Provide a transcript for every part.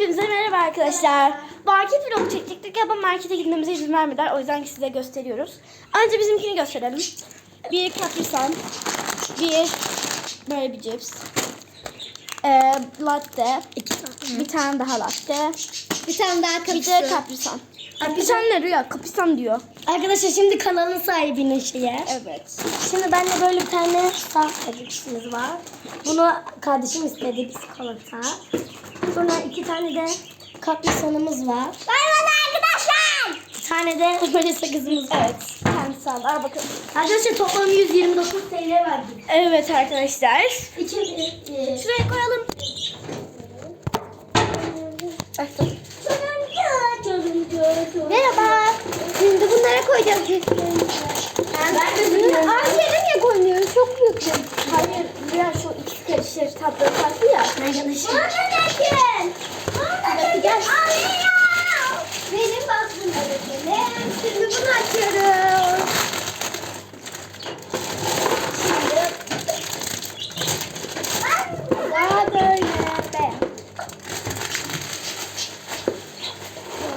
Hepinize merhaba arkadaşlar. Market vlog çekecektik ama markete gitmemize izin vermediler. O yüzden size gösteriyoruz. Önce bizimkini gösterelim. Bir kaprisan, bir böyle bir cips, ee, latte, bir tane daha latte, Bir tane daha bir kapısı. de kaprisan. Kaprisan ne Rüya? Kaprisan diyor. Arkadaşlar şimdi kanalın sahibinin şeye. Evet. Şimdi bende böyle bir tane saf cipsimiz var. Bunu kardeşim istedi biskolata. Sonra iki tane de kaprisanımız var. Merhaba arkadaşlar. Bir tane de böyle sakızımız var. Evet. Kendisi aldı. Al bakalım. Arkadaşlar toplam 129 TL verdik. Evet arkadaşlar. İki, e, Şuraya koyalım. Açtım. Merhaba. Şimdi bunlara koyacağız cipslerimizi. Ben de bilmiyorum. Yere niye koymuyoruz? Çok büyük. Hayır, Rüya şu iki karışır tatları farklı ya. Arkadaşlar. Bana bakın. Bana gel. Benim baktığım öğretmenim. Şimdi bunu açıyoruz. Şimdi daha böyle beyaz.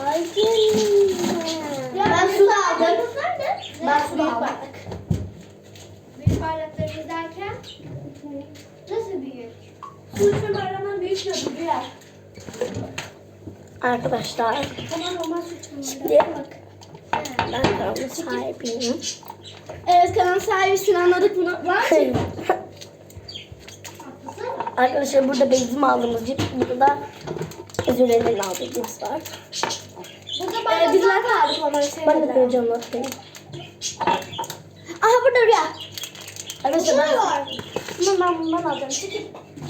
Vay canına. Ben su da aldım. Ben su da aldım. Büyük bardaklarımız derken nasıl büyük? İçme bardağından büyük ya Rüya. Arkadaşlar Tamam normal su içme şimdi bak. Ben kanalın sahibiyim. Evet kanal sahibisin anladık bunu. Var mı? Arkadaşlar burada bizim aldığımız cips, burada da Züren'in aldığı cips var. Burada ee, bizler kaldık onları Ben de sevmediler. koyacağım bakayım. Aha burada Rüya. Arkadaşlar ben, var. Bunu ben bundan alacağım.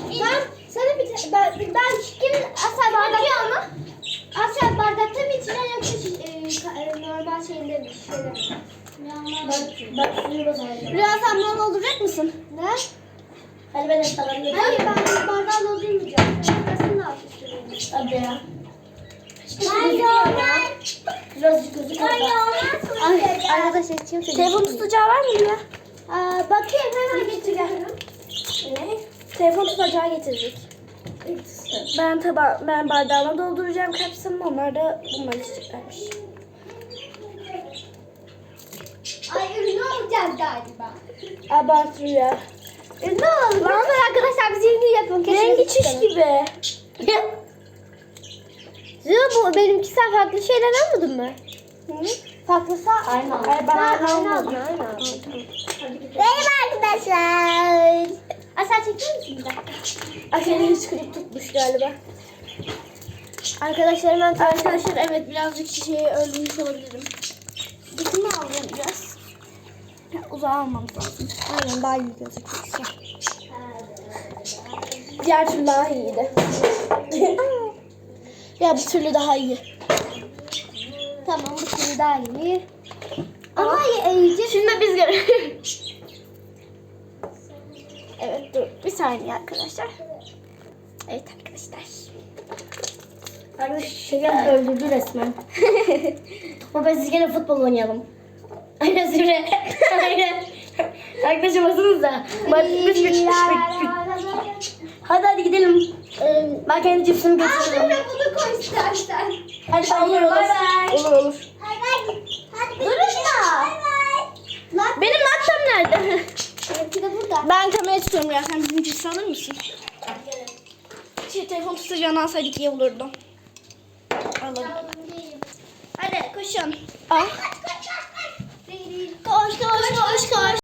Ben sana bir ta- ben, ben kim asal bardakta mı? Asal bardakta mı içilen yoksa e, e, normal şeyinde ben, ben suyu basacağım. Rüya sen dolduracak mısın? Ne? Hadi ben de salam yedim. Hayır ben bardağı doldurmayacağım. Şurasını da istiyorum. Hadi ya. Arkadaşlar Telefon tutacağı var mı Rüya? Aa, bakayım hemen getiriyorum. Ne? Telefon tutacağı getirecek. Ben taba ben bardağıma dolduracağım kapsamı onlar da bunları içeceklermiş. Ay ünlü olacağız galiba. Abart Rüya. Ünlü olalım. Lan arkadaşlar biz ünlü yapın. Rengi çiş gibi. Zio bu benimki sen farklı şeyler almadın mı? Farklısı Aynı aldım. Ay, ben aynı aynı almadım. Aynı. Benim arkadaşlar. Asel çekiyor musun bir dakika? Asel'in hıçkırık tutmuş galiba. Arkadaşlarım ben Arkadaşlar evet birazcık şişeyi öldürmüş olabilirim. Dikini alacağım biraz. Uzağa almamız lazım. Aynen daha iyi gözüküyor. Diğer türlü daha iyiydi. ya bu türlü daha iyi. Tamam bu şimdi daha iyi. Ama eğici. Şimdi biz görelim. evet saniye arkadaşlar. Evet arkadaşlar. Arkadaşlar şeker öldürdü resmen. Baba siz gene futbol oynayalım. Aynen Züre. Aynen. Arkadaşlar baksanıza. Bak bir Hadi hadi gidelim. Ben kendi cipsimi götürüyorum. bunu koy istersen. Hadi olur olur. Olur olur. Durun da. Benim latsam nerede? Benimki de burada. Ben kamerayı tutuyorum ya. Sen bizim cipsi alır mısın? Şey, telefon tutacağını alsaydık iyi olurdu. Alalım. Hadi koşun. Al. Koş koş koş koş.